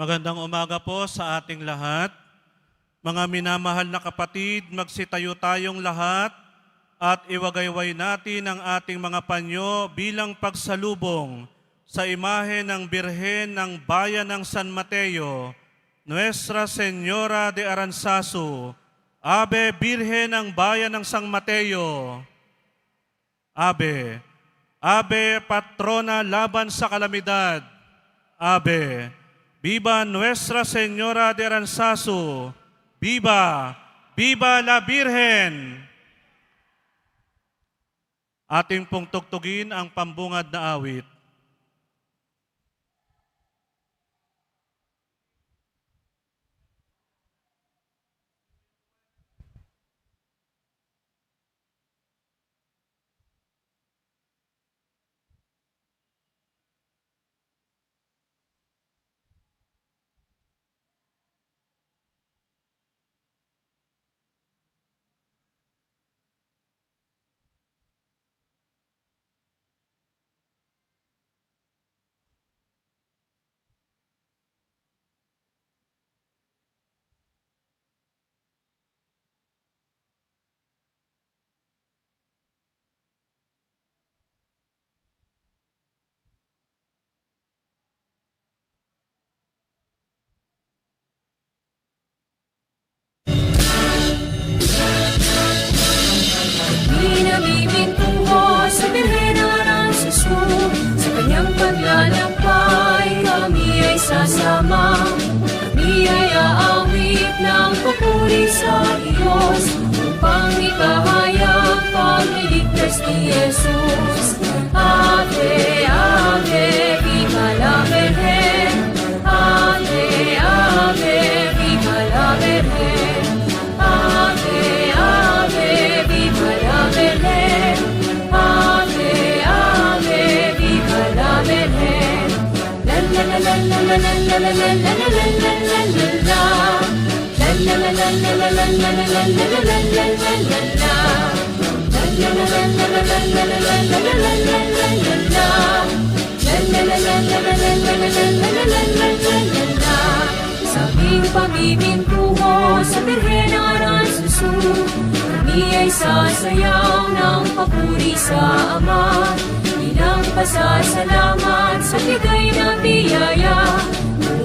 Magandang umaga po sa ating lahat. Mga minamahal na kapatid, magsitayo tayong lahat at iwagayway natin ang ating mga panyo bilang pagsalubong sa imahe ng Birhen ng Bayan ng San Mateo, Nuestra Señora de Aranzazu, Ave Birhen ng Bayan ng San Mateo, Ave, Ave Patrona laban sa kalamidad, Ave, Viva Nuestra Señora de Aranzazu, Viva, Viva la Virgen! Ating pong tugtugin ang pambungad na awit. La la la Sa Birhen ng Aranzazu Kami ay sasayaw ng papuri sa Ama Bilang pasasalamat sa bigay na biyaya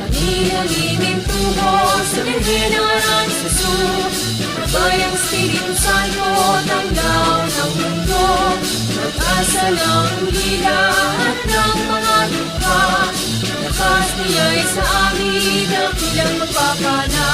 pag-ialiming tubo sa Birhen ng Jesus Bayang silim sa'yo ng law ng mundo Pag-asa ng gila at ng mga lupa Lakas niya'y sa amin ang ilang magpapala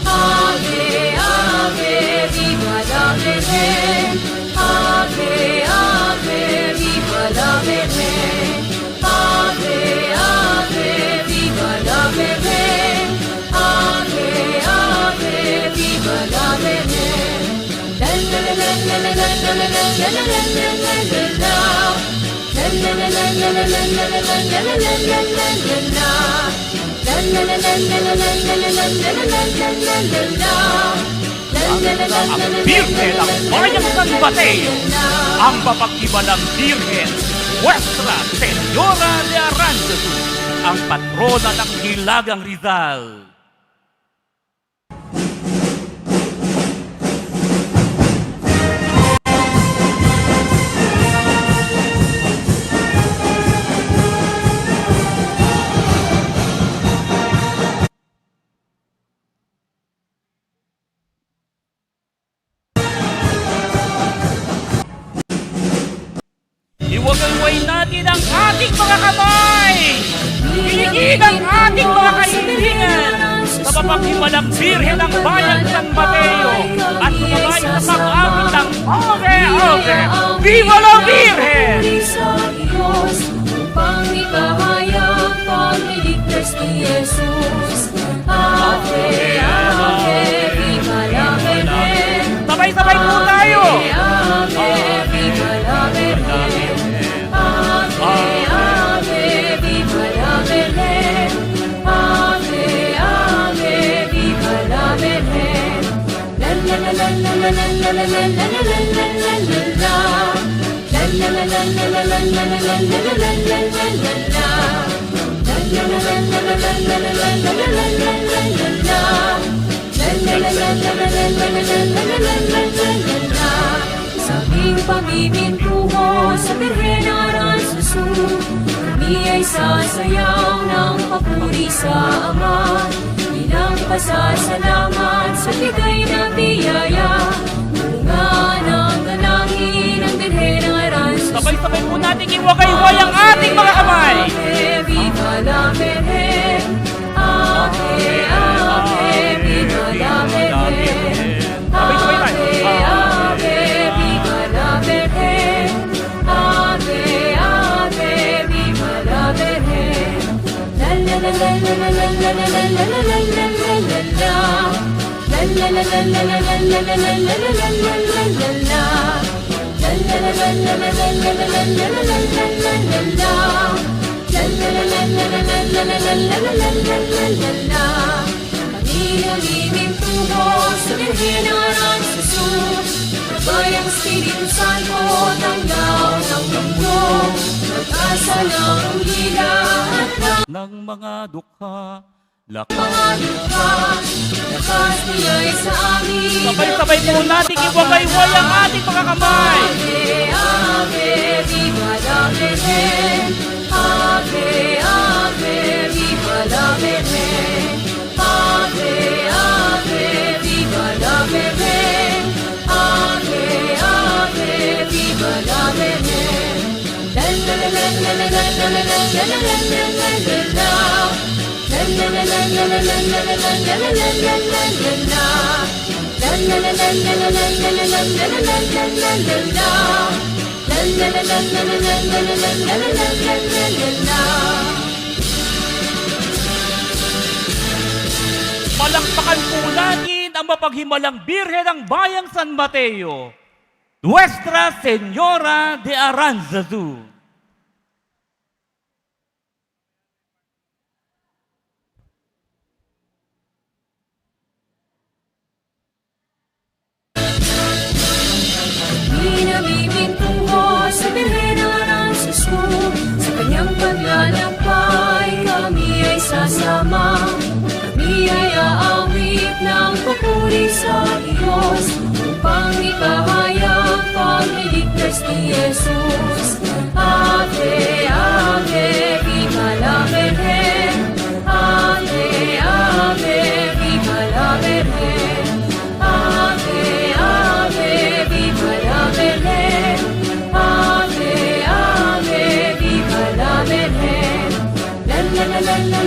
Ave, Ave, Viva la Virgen Ave, Ave, Viva la Virgen Ave, Ave, Viva la Virgen Ave, Ave, Viva la la la la la la la la la la la la la la la ang Birhen ng Bayan ng Mateo, ang mapag-iba ng Birhen, Nuestra Señora de Aranzazu, ang patrona ng Hilagang Rizal. Ating mga ang kaibigan sa mapapaghimalang birhen ng bayan San Mateo at sumabay sa pag-abot ng Ove Ove! Viva la Virgen! Upang ipahayag pagliligtas ni Jesus. Ave, Ave, Viva la Virgen. Sabay-sabay po aming pamimintuho sa Birhen Aransusu, kami ay sasayaw ng papuri sa Ama. Bilang pasasalamat sa bigay na biyaya, bunga ng dalangin ng Birhen. Sabay-sabay po natin iwagay-way ang ating mga kamay! Viva la Virgen. Ave, ave, viva la Virgen. Ave, ave, viva la Virgen. Ave, ave, viva la Virgen. La la la la la la la la la la la la la la la la la. La la la la la la la la la la la pag-iulimin tubo, sumihin ang ang susunod Sabay ang sining salmod ang daw ng mundo Nag-asa ng hila at ng mga dukha Lakas. mga sa amin. Sabay-sabay po natin iwagay-way ang ating mga kamay! Ave, ave, viva la Virgen. Ave, ave, viva la Virgen. Ave, ave, viva la Virgen. Ave, ave, viva la Virgen. La la la la la la la la la la la la la. Palakpakan po natin ang mapaghimalang birhen ng bayang San Mateo. Nuestra Señora de Aranzazu.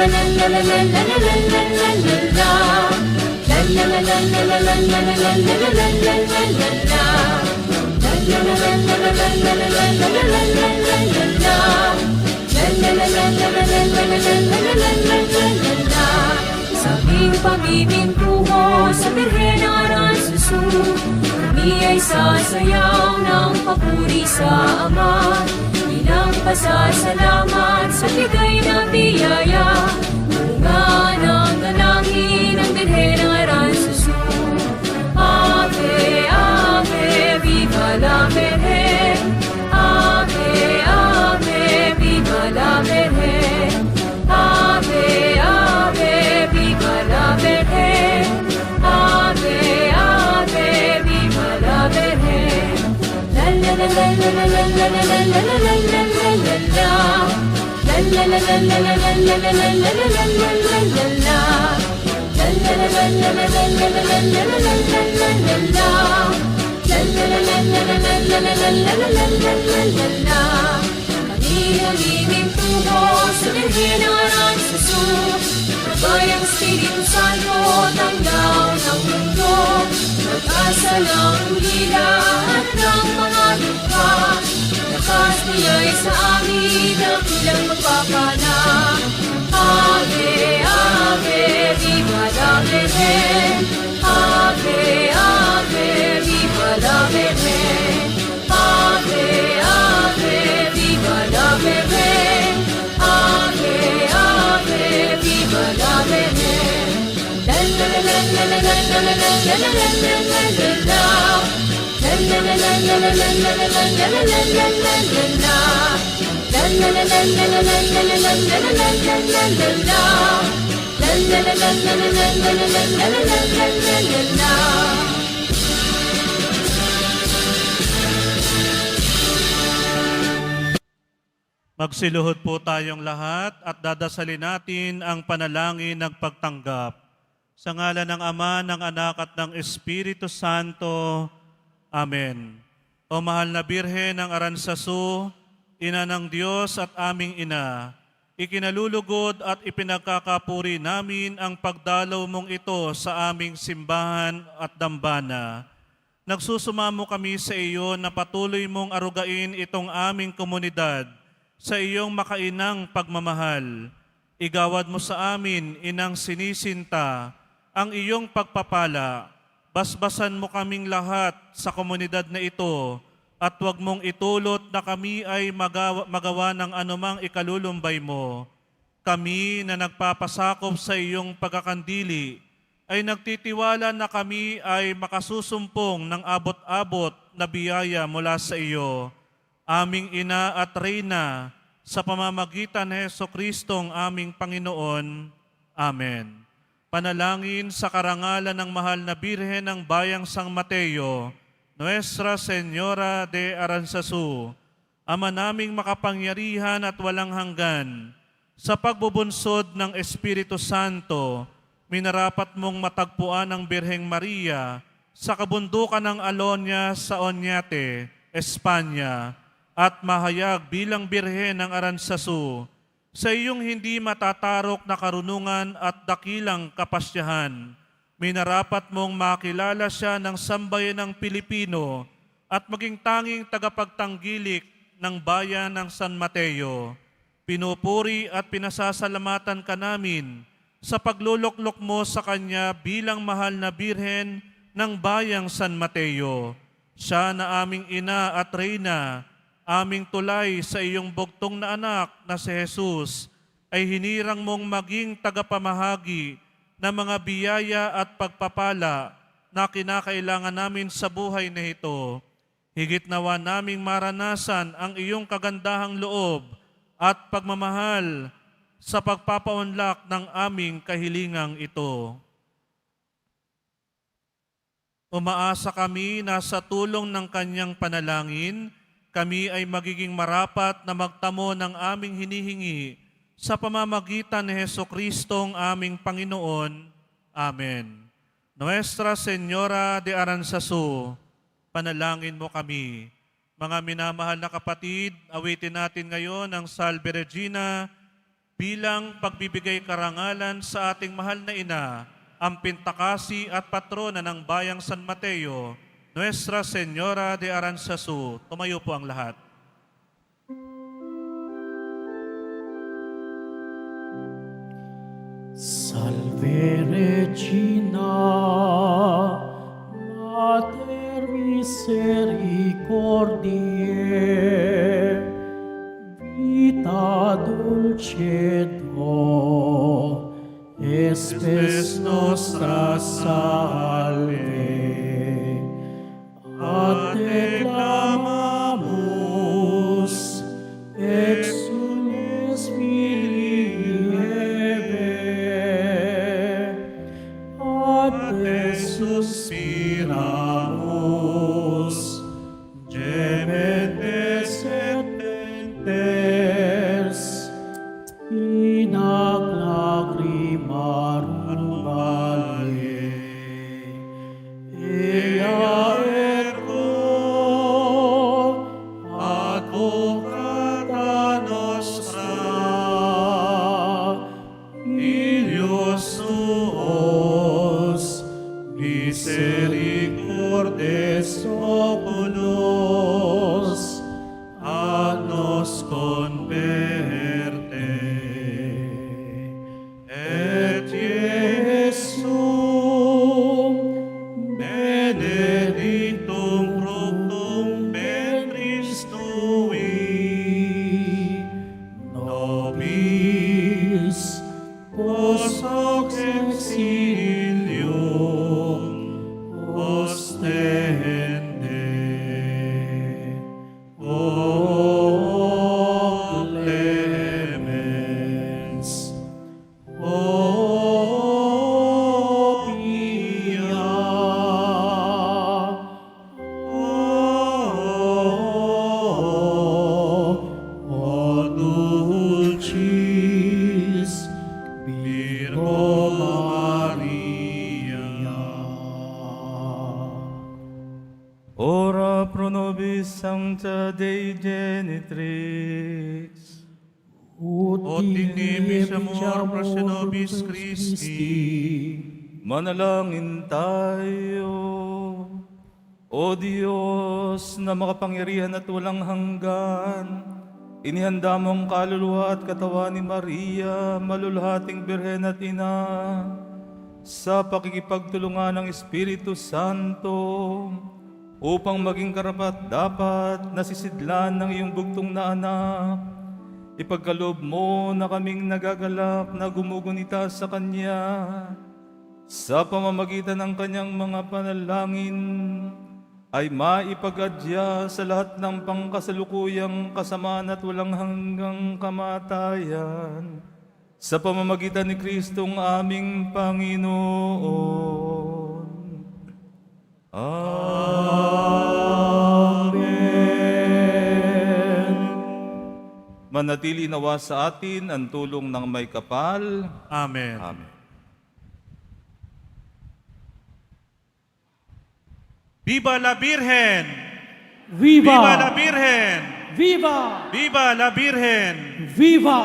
Sabi pag-ibig ko sa Birhen Aral Susu Kami ay sasayaw ng papuri sa Ama. Bilang pasasalamat sa bigay na biyaya Bunga ng dalangin ng Birhen Aransusu Ave, Ave, Viva la Virgen Ave, Ave, Viva la Virgen Ave, Ave, Viva la Virgen Ave, Ave, Viva la Virgen la la la la la la la la la la la la Kanina-mining tubo sa Birhen ng Aral sa Sus Kabayang siling salot ang daw ng mundo Nag-asa ng gila at ng mga lupa Lakas niya'y sa amin ang ilang magpapala Ave, Ave, Viva la Virgen Ave, Ave, Viva la Virgen Ave, Ave, Viva la Virgen Ave, Ave, Viva la Virgen La la la la la la la la la la la la la la la Magsiluhod po tayong lahat at dadasalin natin ang panalangin ng pagtanggap. Sa ngala ng Ama, ng Anak at ng Espiritu Santo. Amen. O mahal na Birhen ng Aransasu, Ina ng Diyos at aming Ina, ikinalulugod at ipinagkakapuri namin ang pagdalaw mong ito sa aming simbahan at dambana. Nagsusumamo kami sa iyo na patuloy mong arugain itong aming komunidad sa iyong makainang pagmamahal. Igawad mo sa amin, inang sinisinta, ang iyong pagpapala. Basbasan mo kaming lahat sa komunidad na ito at huwag mong itulot na kami ay magawa, magawa ng anumang ikalulumbay mo. Kami na nagpapasakop sa iyong pagkakandili ay nagtitiwala na kami ay makasusumpong ng abot-abot na biyaya mula sa iyo aming ina at reyna, sa pamamagitan ni Heso Kristong aming Panginoon. Amen. Panalangin sa karangalan ng mahal na Birhen ng Bayang Sang Mateo, Nuestra Señora de Aranzazu, Ama naming makapangyarihan at walang hanggan, sa pagbubunsod ng Espiritu Santo, minarapat mong matagpuan ang Birheng Maria sa kabundukan ng Alonia sa Oñate, Espanya, at mahayag bilang birhen ng Aransasu sa iyong hindi matatarok na karunungan at dakilang kapasyahan. Minarapat mong makilala siya ng sambayan ng Pilipino at maging tanging tagapagtanggilik ng bayan ng San Mateo. Pinupuri at pinasasalamatan ka namin sa pagluluklok mo sa Kanya bilang mahal na birhen ng bayang San Mateo. Siya na aming ina at reyna, aming tulay sa iyong bugtong na anak na si Jesus ay hinirang mong maging tagapamahagi ng mga biyaya at pagpapala na kinakailangan namin sa buhay na ito. Higit nawa naming maranasan ang iyong kagandahang loob at pagmamahal sa pagpapaunlak ng aming kahilingang ito. Umaasa kami na sa tulong ng kanyang panalangin, kami ay magiging marapat na magtamo ng aming hinihingi sa pamamagitan ni Heso Kristong aming Panginoon. Amen. Nuestra Señora de Aranzazu, panalangin mo kami. Mga minamahal na kapatid, awitin natin ngayon ang Salve Regina bilang pagbibigay karangalan sa ating mahal na ina, ang pintakasi at patrona ng bayang San Mateo, Nuestra Señora de Aranzazu. Tumayo po ang lahat. Salve Regina, Ina Ora pro nobis sancta Dei Genitrix. O dignimis amor pros nobis Christi, Manalangin tayo. O Diyos na makapangyarihan at walang hanggan, inihanda mong kaluluwa at katawan ni Maria, malulhating birhen at ina, sa pakikipagtulungan ng Espiritu Santo, upang maging karapat dapat nasisidlan ng iyong bugtong na anak, ipagkaloob mo na kaming nagagalak na gumugunita sa Kanya, sa pamamagitan ng kanyang mga panalangin ay maipagadya sa lahat ng pangkasalukuyang kasamaan at walang hanggang kamatayan sa pamamagitan ni Kristong aming Panginoon. Amen. Manatili nawa sa atin ang tulong ng may kapal. Amen. Amen. Viva la Virgen! Viva! Viva la Virgen! Viva! Viva la Virgen! Viva!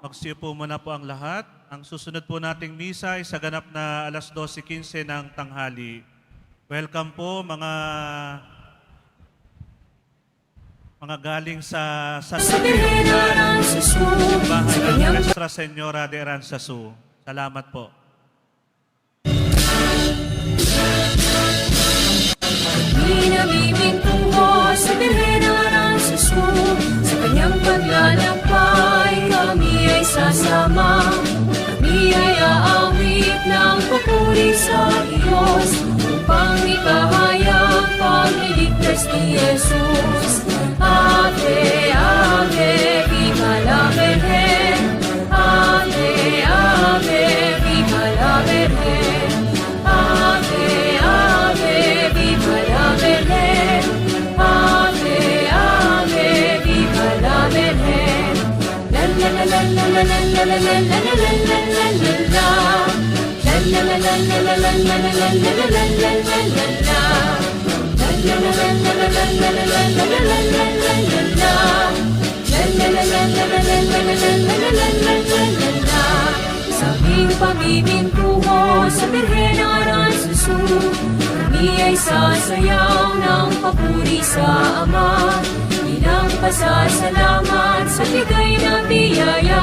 Magsiyo po muna po ang lahat. Ang susunod po nating misa ay sa ganap na alas 12.15 ng tanghali. Welcome po mga mga galing sa sa Sa Birhen Aranzazu, bahay ng Nuestra Senora de Aranzazu. Salamat po. Pinamimingtungo sa Birhen Aranzazu, sa kanyang paglalakbay, kami ay sasama. Kami ay aawit ng papuri sa Diyos, upang ipahayag pagliligtas ni Jesus. La la la. Sa Birhen Aranzazu, kami ay sasayaw ng papuri sa Ama. Bilang pasasalamat sa bigay na biyaya,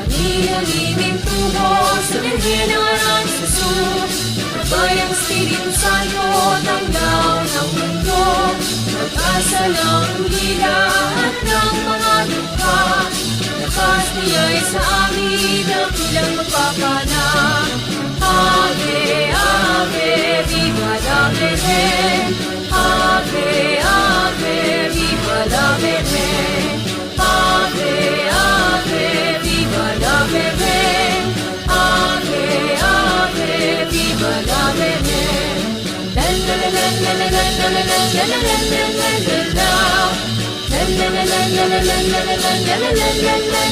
pag-ialiming tubo, sumirhin ang anak sa sus Bayang silim sa'yo, tanglaw ng mundo Pag-asa ng gila at ng mga lupa Lakas niya'y sa amin ang ilang magpapala Ave, Ave, Viva la Ave, Ave la la la la la